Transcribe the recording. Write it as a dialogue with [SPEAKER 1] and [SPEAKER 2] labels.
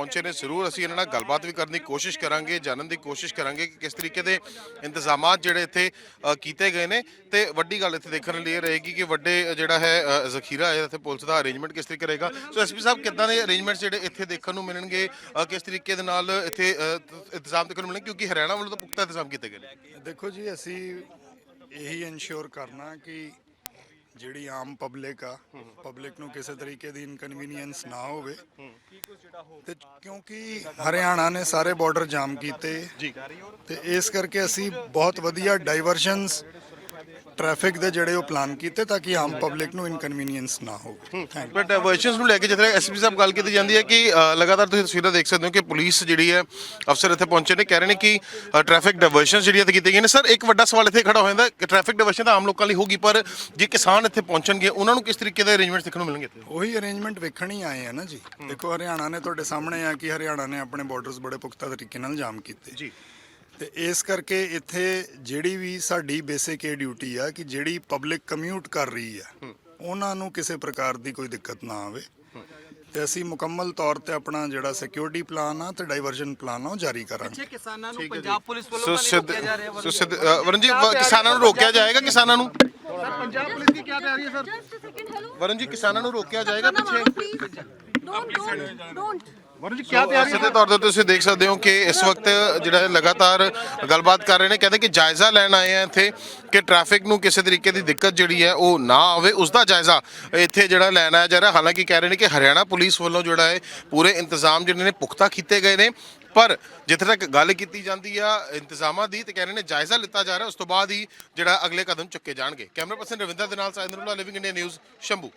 [SPEAKER 1] ਪਹੁੰਚੇ ਨੇ, ਜ਼ਰੂਰ ਅਸੀਂ ਇਹਨਾਂ ਨਾਲ ਗੱਲਬਾਤ ਵੀ ਕਰਨ ਦੀ ਕੋਸ਼ਿਸ਼ ਕਰਾਂਗੇ, ਜਾਣਨ ਦੀ ਕੋਸ਼ਿਸ਼ ਕਰਾਂਗੇ ਕਿ ਕਿਸ ਤਰੀਕੇ ਦੇ ਇੰਤਜ਼ਾਮਾਤ ਜਿਹੜੇ ਇੱਥੇ ਕੀਤੇ ਗਏ ਨੇ ਤੇ ਵੱਡੀ ਗੱਲ ਇੱਥੇ ਦੇਖਣ ਲਈ ਇਹ ਰਹੇਗੀ ਕਿ ਵੱਡੇ ਜਿਹੜਾ ਹੈ ਜ਼ਖੀਰਾ ਹੈ, ਇੱਥੇ ਪੁਲਿਸ ਦਾ ਅਰੇਂਜਮੈਂਟ ਕਿਸ ਤਰੀਕੇ ਰਹੇਗਾ। ਸੋ ਐਸਪੀ ਸਾਹਿਬ, ਕਿੱਦਾਂ ਦੇ ਅਰੇਂਜਮੈਂਟਸ ਜਿਹੜੇ ਇੱਥੇ ਦੇਖਣ ਨੂੰ ਮਿਲਣਗੇ ਕਿਸ ਤਰੀਕੇ ਦੇ ਨਾਲ ਇੱਥੇ ਇੰਤਜ਼ਾਮ ਦੇਖਣ ਨੂੰ ਮਿਲਣਗੇ? ਕਿਉਂਕਿ ਹਰਿਆਣਾ ਵੱਲੋਂ ਤਾਂ ਪੁਖਤਾ ਇੰਤਜ਼ਾਮ ਕੀਤੇ ਗਏ ਨੇ।
[SPEAKER 2] ਦੇਖੋ ਜੀ, ਅਸੀਂ ਇਹੀ ਇਨਸ਼ੋਰ ਕਰਨਾ ਕਿ ਜਿਹੜੀ ਆਮ ਪਬਲਿਕ ਆ ਪਬਲਿਕ ਨੂੰ ਕਿਸੇ ਤਰੀਕੇ ਦੀ ਇਨਕਨਵੀਨੀਅੰਸ ਨਾ ਹੋਵੇ। ਤੇ ਕਿਉਂਕਿ ਹਰਿਆਣਾ ਨੇ ਸਾਰੇ ਬਾਰਡਰ ਜਾਮ ਕੀਤੇ ਤੇ ਇਸ ਕਰਕੇ ਅਸੀਂ ਬਹੁਤ ਵਧੀਆ ਡਾਈਵਰਸ਼ਨਸ ਟ੍ਰੈਫਿਕ ਦੇ ਜਿਹੜੇ ਉਹ ਪਲਾਨ ਕੀਤੇ ਤਾਂ ਕਿ ਆਮ ਪਬਲਿਕ ਨੂੰ ਇਨਕਨਵੀਨੀਅੰਸ ਨਾ ਹੋਵੇ। ਥੈਂਕ
[SPEAKER 1] ਬਟ ਡਾਈਵਰਸ਼ਨਸ ਨੂੰ ਲੈ ਕੇ ਜਿੱਥੇ ਐਸਪੀ ਸਾਹਿਬ ਗੱਲ ਕੀਤੀ ਜਾਂਦੀ ਹੈ ਕਿ ਲਗਾਤਾਰ ਤੁਸੀਂ ਤਸਵੀਰਾਂ ਦੇਖ ਸਕਦੇ ਹੋ ਕਿ ਪੁਲਿਸ ਜਿਹੜੀ ਹੈ ਅਫਸਰ ਇੱਥੇ ਪਹੁੰਚੇ ਨੇ ਕਹਿ ਰਹੇ ਨੇ ਕਿ ਟ੍ਰੈਫਿਕ ਡਾਈਵਰਸ਼ਨਸ ਜਿਹੜੀਆਂ ਇੱਥੇ ਕੀਤੀਆਂ ਗਈਆਂ ਨੇ। ਸਰ ਇੱਕ ਵੱਡਾ ਸਵਾਲ ਇੱਥੇ ਖੜਾ ਹੋ ਜਾਂਦਾ ਕਿ ਟ੍ਰੈਫਿਕ ਡਾਈਵਰਸ਼ਨ ਤਾਂ ਆਮ ਲੋਕਾਂ ਲਈ ਹੋਗੀ ਪਰ ਜੇ ਕਿਸਾਨ ਇੱਥੇ ਪਹੁੰਚਣਗੇ ਉਹਨਾਂ ਨੂੰ ਕਿਸ ਤਰੀਕੇ ਦੇ ਅਰੇਂਜਮੈਂਟ ਦੇਖਣ ਨੂੰ ਮਿਲਣਗੇ ਇੱਥੇ?
[SPEAKER 2] ਉਹੀ ਅਰੇਂਜਮੈਂਟ ਵੇਖਣ ਹੀ ਆਏ ਆ ਨਾ ਜੀ। ਦੇਖੋ ਹਰਿਆਣਾ ਨੇ ਤੁਹਾਡੇ ਸਾਹਮਣੇ ਆ ਕਿ ਹਰਿਆਣਾ ਨੇ ਆਪਣੇ ਬਾਰਡਰਸ ਬੜੇ ਪੁਖਤਾ ਤਰੀਕੇ ਨਾਲ ਜਾਮ ਕੀਤੇ।
[SPEAKER 1] ਜੀ।
[SPEAKER 2] ਤੇ ਇਸ ਕਰਕੇ ਇੱਥੇ ਜਿਹੜੀ ਵੀ ਸਾਡੀ ਬੇਸਿਕ ਇਹ ਡਿਊਟੀ ਆ ਕਿ ਜਿਹੜੀ ਪਬਲਿਕ ਕਮਿਊਟ ਕਰ ਰਹੀ ਆ ਉਹਨਾਂ ਨੂੰ ਕਿਸੇ ਪ੍ਰਕਾਰ ਦੀ ਕੋਈ ਦਿੱਕਤ ਨਾ ਆਵੇ। ਤੇ ਅਸੀਂ ਮੁਕੰਮਲ ਤੌਰ ਤੇ ਆਪਣਾ ਜਿਹੜਾ ਸਿਕਿਉਰਿਟੀ ਪਲਾਨ ਆ ਤੇ ਡਾਈਵਰਜਨ ਪਲਾਨ ਆ ਉਹ ਜਾਰੀ ਕਰਾਂਗੇ।
[SPEAKER 3] ਪਿੱਛੇ ਕਿਸਾਨਾਂ ਨੂੰ ਪੰਜਾਬ ਪੁਲਿਸ ਵੱਲੋਂ ਰੋਕਿਆ ਜਾ ਰਿਹਾ
[SPEAKER 1] ਸੋ ਸਿੱਧ ਅ, ਵਰਨ ਜੀ ਕਿਸਾਨਾਂ ਨੂੰ ਰੋਕਿਆ ਜਾਏਗਾ ਕਿਸਾਨਾਂ ਨੂੰ?
[SPEAKER 3] ਪੰਜਾਬ ਪੁਲਿਸ ਦੀ ਕੀ ਤਿਆਰੀ ਹੈ ਸਰ.
[SPEAKER 1] ਵਰਨ ਜੀ ਕਿਸਾਨਾਂ ਨੂੰ ਰੋਕਿਆ ਜਾਏਗਾ ਪਿੱਛੇ? ਵਰਨ ਜੀ ਕੀ ਤਿਆਰੀ ਸਿੱਧੇ ਤੌਰ ਤੇ ਤੁਸੀਂ ਦੇਖ ਸਕਦੇ ਹੋ ਕਿ ਇਸ ਵਕਤ ਜਿਹੜਾ ਲਗਾਤਾਰ ਗੱਲਬਾਤ ਕਰ ਰਹੇ ਨੇ ਕਹਿੰਦੇ ਕਿ ਜਾਇਜ਼ਾ ਲੈਣ ਆਏ ਆ ਇੱਥੇ ਕਿ ਟ੍ਰੈਫਿਕ ਨੂੰ ਕਿਸੇ ਤਰੀਕੇ ਦੀ ਦਿੱਕਤ ਜਿਹੜੀ ਹੈ ਉਹ ਨਾ ਆਵੇ ਉਸ ਦਾ ਜਾਇਜ਼ਾ ਇੱਥੇ ਜਿਹੜਾ ਲੈਣ ਆਇਆ ਜਾ ਰਿਹਾ। ਹਾਲਾਂਕਿ ਕਹਿ ਰਹੇ ਨੇ ਕਿ ਹਰਿਆਣਾ ਪੁਲਿਸ ਵੱਲੋਂ ਜਿਹੜਾ ਹੈ ਪੂਰੇ ਇੰਤਜ਼ਾਮ ਜਿਹੜੇ ਨੇ ਪੁਖਤਾ ਕੀਤੇ ਗਏ ਨੇ। ਪਰ ਜਿੱਥੇ ਤੱਕ ਗੱਲ ਕੀਤੀ ਜਾਂਦੀ ਆ ਇੰਤਜ਼ਾਮਾਂ ਦੀ ਤੇ ਕਹਿ ਰਹੇ ਨੇ ਜਾਇਜ਼ਾ ਲਿੱਤਾ ਜਾ ਰਿਹਾ ਉਸ ਤੋਂ ਬਾਅਦ ਹੀ ਜਿਹੜਾ ਅਗਲੇ ਕਦਮ ਚੁੱਕੇ ਜਾਣਗੇ। ਕੈਮਰਾ ਪਰਸਨ ਰਵਿੰਦਰ ਦੇ ਨਾਲ ਸਾਇੰਦਰੁੱਲਾ ਲਿਵਿੰਗ ਇੰਡੀਆ ਨਿਊਜ਼ ਸ਼ੰਭੂ।